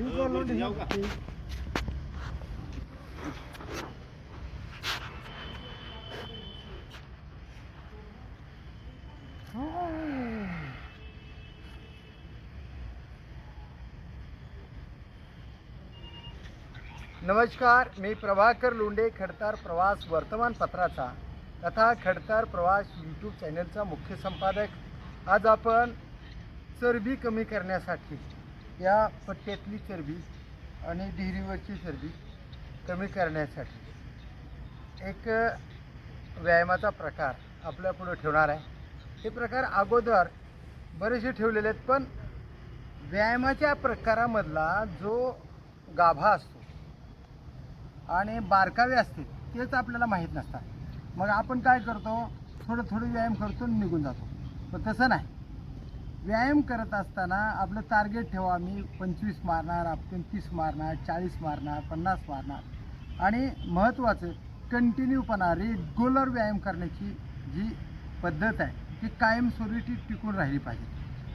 नमस्कार मी प्रभाकर लोंडे खडतार प्रवास वर्तमानपत्राचा तथा खडतार प्रवास यूट्यूब चॅनलचा मुख्य संपादक. आज आपण चरबी कमी करण्यासाठी या पट्ट्यातली चरबी आणि डिहरीवरची चरबी कमी करण्यासाठी एक व्यायामाचा प्रकार आपल्या पुढं ठेवणार आहे. हे प्रकार अगोदर बरेचसे ठेवलेले आहेत पण व्यायामाच्या प्रकारामधला जो गाभा असतो आणि बारकावे असते तेच आपल्याला माहीत नसतात. मग आपण काय करतो? थोडं थोडं व्यायाम करतो आणि निघून जातो. पण तसं नाही. व्यायाम करत असताना आपलं टार्गेट ठेवा. मी पंचवीस मारणार आपण तीस मारणार चाळीस मारणार पन्नास मारणार. आणि महत्त्वाचं कंटिन्यूपणा रेग्युलर व्यायाम करण्याची जी पद्धत आहे ती कायमस्वरूपी टिकून राहिली पाहिजे.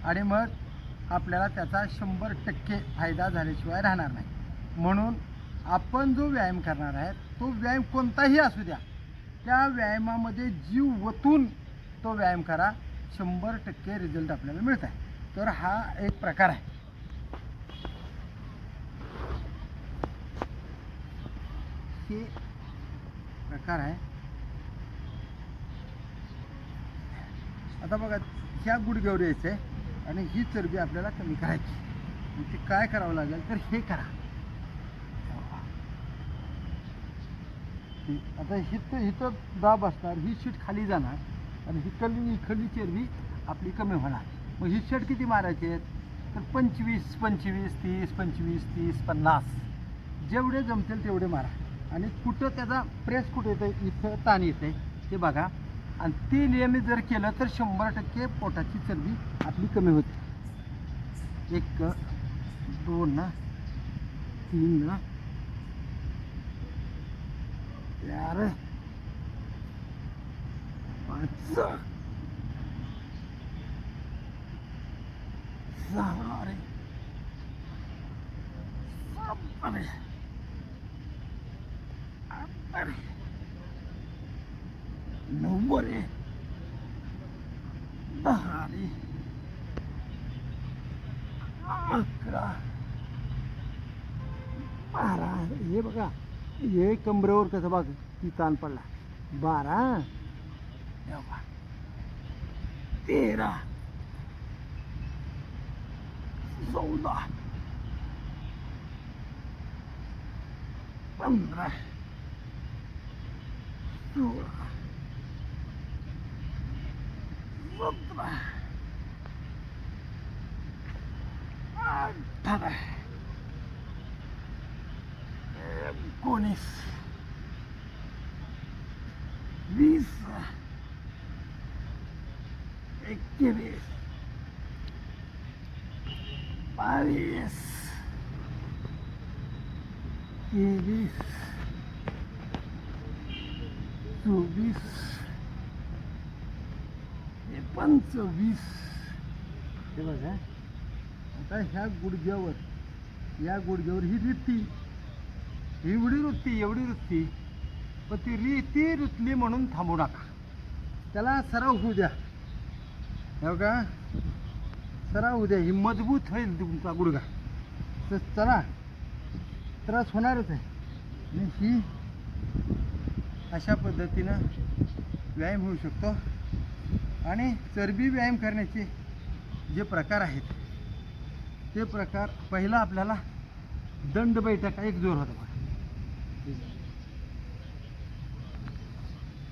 आणि मग आपल्याला त्याचा शंभर टक्के फायदा झाल्याशिवाय राहणार नाही. म्हणून आपण जो व्यायाम करणार आहे तो व्यायाम कोणताही असू द्या. त्या व्यायामामध्ये जीव वतून तो व्यायाम करा. शंभर टक्के रिझल्ट आपल्याला मिळत आहे तर हा एक प्रकार आहे. हे प्रकार आहे. आता बघा ह्या गुडघ्यावर यायचं आहे आणि ही चरबी आपल्याला कमी करायची. म्हणजे ते काय करावं लागेल तर हे करा. आता हिथं हिथं दाब असणार ही शीट खाली जाणार. आणि ही हिकडली इकडली चरबी आपली कमी होणार. मग ही शर्ट किती मारायचे आहेत? तर पंचवीस पंचवीस तीस पंचवीस तीस पन्नास. जेवढे जमतील तेवढे मारा. आणि कुठं त्याचा प्रेस कुठं येतं इथं ताण येतं ते बघा. आणि ते नियमित जर केलं तर शंभर टक्के पोटाची चरबी आपली कमी होते. एक दोन ना तीन ना चार पाच सहा रे सात रे आठ रे नऊ रे दहा रे अकरा बारा हे बघा हे कमरेवर कसं बघ ती ताण पडला. बारा Yava. Pera. Solda. Andra. Sura. Vandra. Antara. Gunis. Visa. एकवीस बावीस तेवीस चोवीस हे पंचवीस हे बघा. आता ह्या गुडघ्यावर या गुडघ्यावर ही रित्ती एवढी रुत्ती एवढी रुत्ती पण ती रीती रुतली म्हणून थांबू नका. त्याला सराव होऊ द्या. हो का? चला उद्या ही मजबूत होईल तुमचा गुडघा. तर चला त्रास होणारच आहे. आणि ही अशा पद्धतीनं व्यायाम होऊ शकतो. आणि चरबी व्यायाम करण्याचे जे प्रकार आहेत ते प्रकार पहिला आपल्याला दंड बैठका एक जोर होता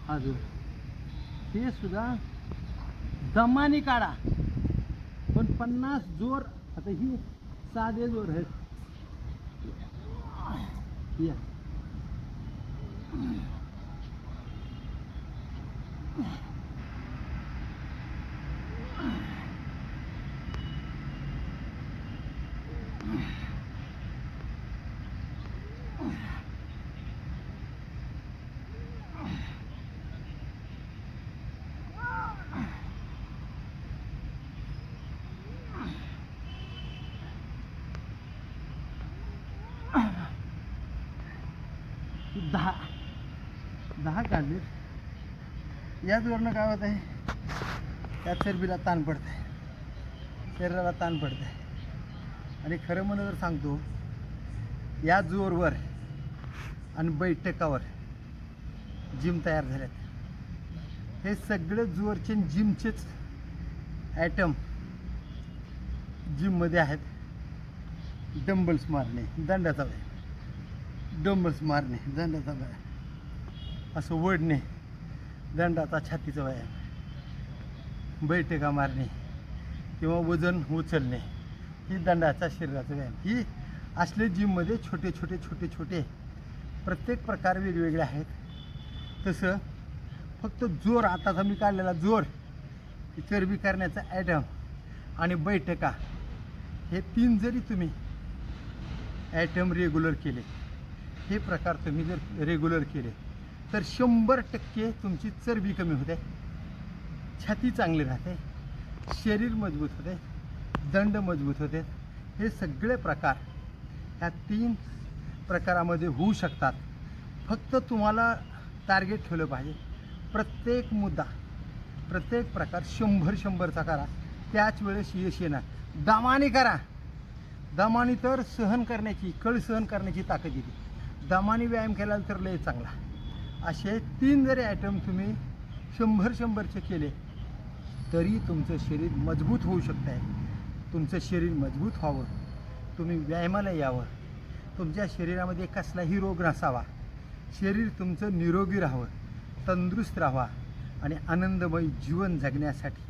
हा जोर. हे सुद्धा दमाने काढा. पण पन्नास जोर आता ही साधे जोर आहेत. या. दहा. दहा काढले याच वरनं काय होत आहे त्यात चरबीला ताण पडत आहे शरीराला ताण पडत आहे आणि खरं म्हणून जर सांगतो या जोरवर आणि बैठकावर जिम तयार झाल्यात. हे सगळे जोरचे जिमचेच ॲटम जिममध्ये आहेत. डंबल्स मारणे दंडाचा व्यायाम डंबल्स मारणे दंडाचा व्यायाम असं ओढणे दंडाचा छातीचा व्यायाम बैठका मारणे किंवा वजन उचलणे ही दंडाचा शरीराचा व्यायाम. ही असले जिममध्ये छोटे छोटे छोटे छोटे प्रत्येक प्रकार वेगवेगळे आहेत. तसं फक्त जोर आताचा मी काढलेला जोर चरबी करण्याचा ॲटम आणि बैठका हे तीन जरी तुम्ही ॲटम रेग्युलर केले हे प्रकार तुम्ही जर रेग्युलर केले तर शंभर टक्के तुमची चरबी कमी होते छाती चांगली राहते शरीर मजबूत होते दंड मजबूत होते. हे सगळे प्रकार ह्या तीन प्रकारामध्ये होऊ शकतात. फक्त तुम्हाला टार्गेट ठेवलं पाहिजे. प्रत्येक मुद्दा प्रत्येक प्रकार शंभर शंभरचा करा. त्याच वेळेस यश येणार. दमाने करा. दमाने तर सहन करण्याची कळ सहन करण्याची ताकद येते. दमाने व्यायाम केला तर लय चांगला. असे तीन जरी ॲटम तुम्ही शंभर शंभरचे केले तरी तुमचं शरीर मजबूत होऊ शकत आहे तुमचं शरीर मजबूत व्हावं. तुम्ही व्यायामाला यावं. तुमच्या शरीरामध्ये कसलाही रोग नसावा. शरीर तुमचं निरोगी राहावं तंदुरुस्त राहावा आणि आनंदमय जीवन जगण्यासाठी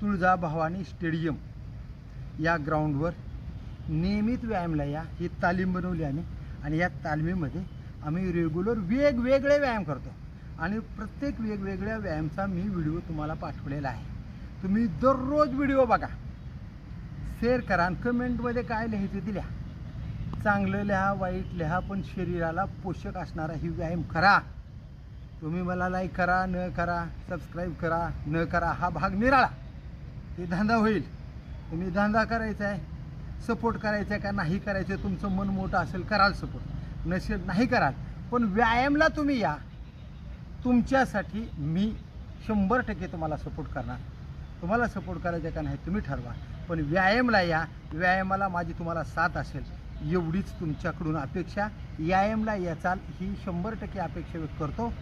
तुळजाभवानी स्टेडियम या ग्राउंडवर नियमित व्यायामला या ही तालीम बनवली आम्ही आणि या तालमीमध्ये आम्ही रेग्युलर वेगवेगळे व्यायाम करतो. आणि प्रत्येक वेगवेगळ्या व्यायामचा मी व्हिडिओ तुम्हाला पाठवलेला आहे. तुम्ही दररोज व्हिडिओ बघा. शेअर करा आणि कमेंटमध्ये काय लिहायचं ते लिहा. चांगलं लिहा वाईट लिहा पण शरीराला पोषक असणारा ही व्यायाम करा. तुम्ही मला लाईक करा न करा सबस्क्राईब करा न करा हा भाग निराळा. हे धंदा होईल. तुम्ही धंदा करायचा आहे. सपोर्ट करायचा आहे का नाही करायचं तुमचं मन मोठं असेल कराल सपोर्ट. नसेल नाही कराल. पण व्यायामला तुम्ही या. तुमच्यासाठी मी शंभर टक्के तुम्हाला सपोर्ट करणार. तुम्हाला सपोर्ट करायचा का नाही तुम्ही ठरवा. पण व्यायामला या. व्यायामाला माझी तुम्हाला साथ असेल. एवढीच तुमच्याकडून अपेक्षा. व्यायामला याचाल ही शंभर टक्के अपेक्षा व्यक्त करतो.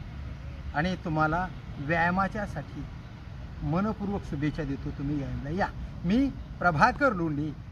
आणि तुम्हाला व्यायामाच्यासाठी मनपूर्वक शुभेच्छा देतो. तुम्ही व्यायामला या. मी प्रभाकर लोंढे